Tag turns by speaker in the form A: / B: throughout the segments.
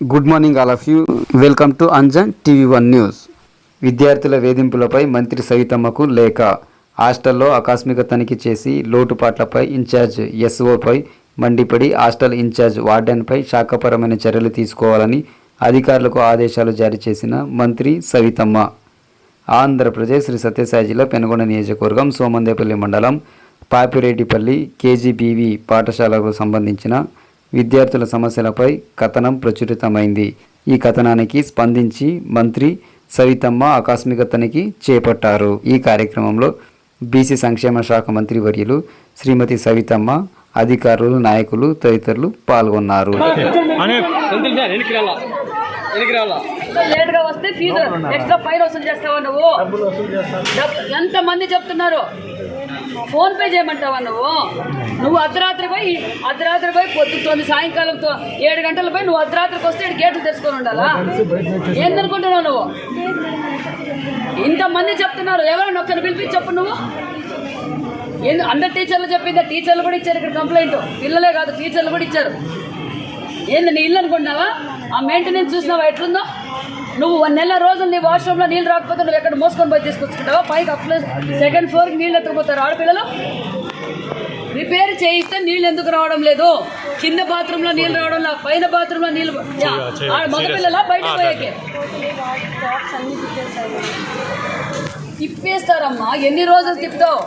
A: Good morning all of you welcome to Anjan TV one news విద్యార్థుల వేధింపులపై మంత్రి సవితమ్మకు లేఖ. హాస్టల్లో ఆకస్మిక తనిఖీ చేసి లోటుపాట్లపై ఇన్ఛార్జ్ ఎస్ఓపై మండిపడి హాస్టల్ ఇన్ఛార్జ్ వార్డెన్పై శాఖపరమైన చర్యలు తీసుకోవాలని అధికారులకు ఆదేశాలు జారీ చేసిన మంత్రి సవితమ్మ. ఆంధ్రప్రదేశ్ శ్రీ సత్యసాయి జిల్లా పెనుగొండ నియోజకవర్గం సోమందేపల్లి మండలం పాపిరెడ్డిపల్లి కేజీబీవి పాఠశాలకు సంబంధించిన విద్యార్థుల సమస్యలపై కథనం ప్రచురితమైంది. ఈ కథనానికి స్పందించి మంత్రి సవితమ్మ ఆకస్మిక తనిఖీ చేపట్టారు. ఈ కార్యక్రమంలో బీసీ సంక్షేమ శాఖ మంత్రి వర్యులు శ్రీమతి సవితమ్మ అధికారులు నాయకులు తదితరులు పాల్గొన్నారు.
B: వస్తే ఫీజు ఎక్స్ట్రా ఫైన్ వసూలు చేస్తావా నువ్వు? ఎంత మంది చెప్తున్నారు? ఫోన్ పే చేయమంటావా నువ్వు? నువ్వు అర్ధరాత్రి పోయి అర్ధరాత్రి పోయి పొద్దు తొమ్మిది సాయంకాలం ఏడు గంటల పోయి నువ్వు అర్ధరాత్రికి వస్తే ఈడ గేట్లు తెచ్చుకొని ఉండాలా? ఏందనుకుంటున్నావు నువ్వు? ఇంతమంది చెప్తున్నారు ఎవరైనా ఒక్కరిని పిలిపించి చెప్పు నువ్వు? ఏంది అందరు టీచర్లు చెప్పిందా టీచర్లు కూడా ఇచ్చారు ఇక్కడ కంప్లైంట్ పిల్లలే కాదు టీచర్లు కూడా ఇచ్చారు. ఏంది నీ ఇల్లు అనుకుంటున్నావా? ఆ మెయింటెనెన్స్ చూసినావా? ఎట్లుందో? నువ్వు వన్ నెల రోజులు నీ వాష్రూమ్లో నీళ్ళు రాకపోతే నువ్వు ఎక్కడ మోసుకొని పోయి తీసుకొచ్చుకుంటావా? పైకి అప్ సెకండ్ ఫ్లోర్కి నీళ్ళు ఎత్తుకుపోతారు ఆడపిల్లలు. రిపేర్ చేయిస్తే నీళ్ళు ఎందుకు రావడం లేదు? కింద బాత్రూంలో నీళ్ళు రావడం లేదు. పైన బాత్రూంలో నీళ్ళు మగపిల్లలా బయటకు పోయాకే. తిప్పేస్తారమ్మా. ఎన్ని రోజులు తిప్పుతావు?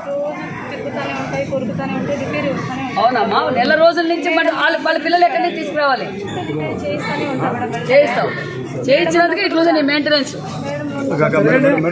C: కొరుకుతానే రిపేర్ వస్తూనే
B: అవునమ్మా నెల రోజుల నుంచి మరి వాళ్ళ వాళ్ళ పిల్లలు ఎక్కడి నుంచి తీసుకురావాలి? చేయిస్తావు. చేయించినందుకు ఇట్లుంది నీ మెయింటెనెన్స్